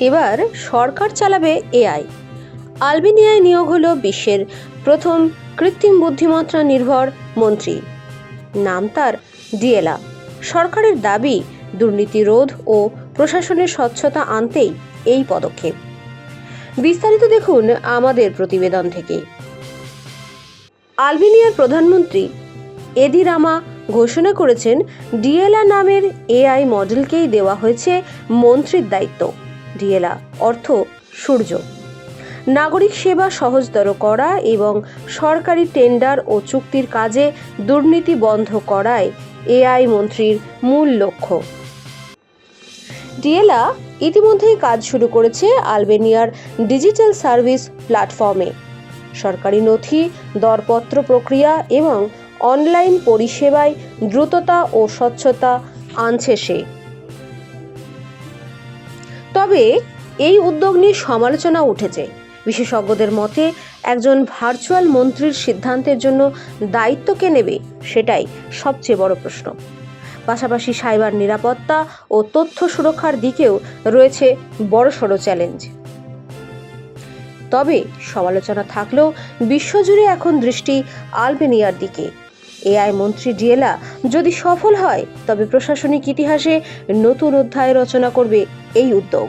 এবার সরকার চালাবে এআই। আলবেনিয়ায় নিয়োগ হলো বিশ্বের প্রথম কৃত্রিম বুদ্ধিমত্তা নির্ভর মন্ত্রী। নাম তার ডিএলা সরকারের দাবি দুর্নীতি রোধ ও প্রশাসনের স্বচ্ছতা আনতেই এই পদক্ষেপ। বিস্তারিত দেখুন আমাদের প্রতিবেদন থেকে। আলবেনিয়ার প্রধানমন্ত্রী এদিরামা ঘোষণা করেছেন ডিএলা নামের এআই মডেলকেই দেওয়া হয়েছে মন্ত্রীর দায়িত্ব। ডিএলা অর্থ সূর্য। নাগরিক সেবা সহজতর করা এবং সরকারি টেন্ডার ও চুক্তির কাজে দুর্নীতি বন্ধ করায় এআই মন্ত্রীর মূল লক্ষ্য। ডিএলা ইতিমধ্যেই কাজ শুরু করেছে আলবেনিয়ার ডিজিটাল সার্ভিস প্ল্যাটফর্মে। সরকারি নথি, দরপত্র প্রক্রিয়া এবং অনলাইন পরিষেবায় দ্রুততা ও স্বচ্ছতা আনছে সে। তবে এই উদ্যোগ নিয়ে সমালোচনা উঠেছে। বিশেষজ্ঞদের মতে, একজন ভার্চুয়াল মন্ত্রীর সিদ্ধান্তের জন্য দায়িত্ব কে নেবে সেটাই সবচেয়ে বড় প্রশ্ন। পাশাপাশি সাইবার নিরাপত্তা ও তথ্য সুরক্ষার দিকেও রয়েছে বড়সড় চ্যালেঞ্জ। তবে সমালোচনা থাকলেও বিশ্বজুড়ে এখন দৃষ্টি আলবেনিয়ার দিকে। এআই মন্ত্রী ডিয়েলা, যদি সফল হয়, তবে প্রশাসনিক ইতিহাসে নতুন অধ্যায় রচনা করবে এই উদ্যোগ।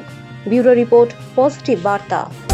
ব্যুরো রিপোর্ট পজিটিভ বার্তা।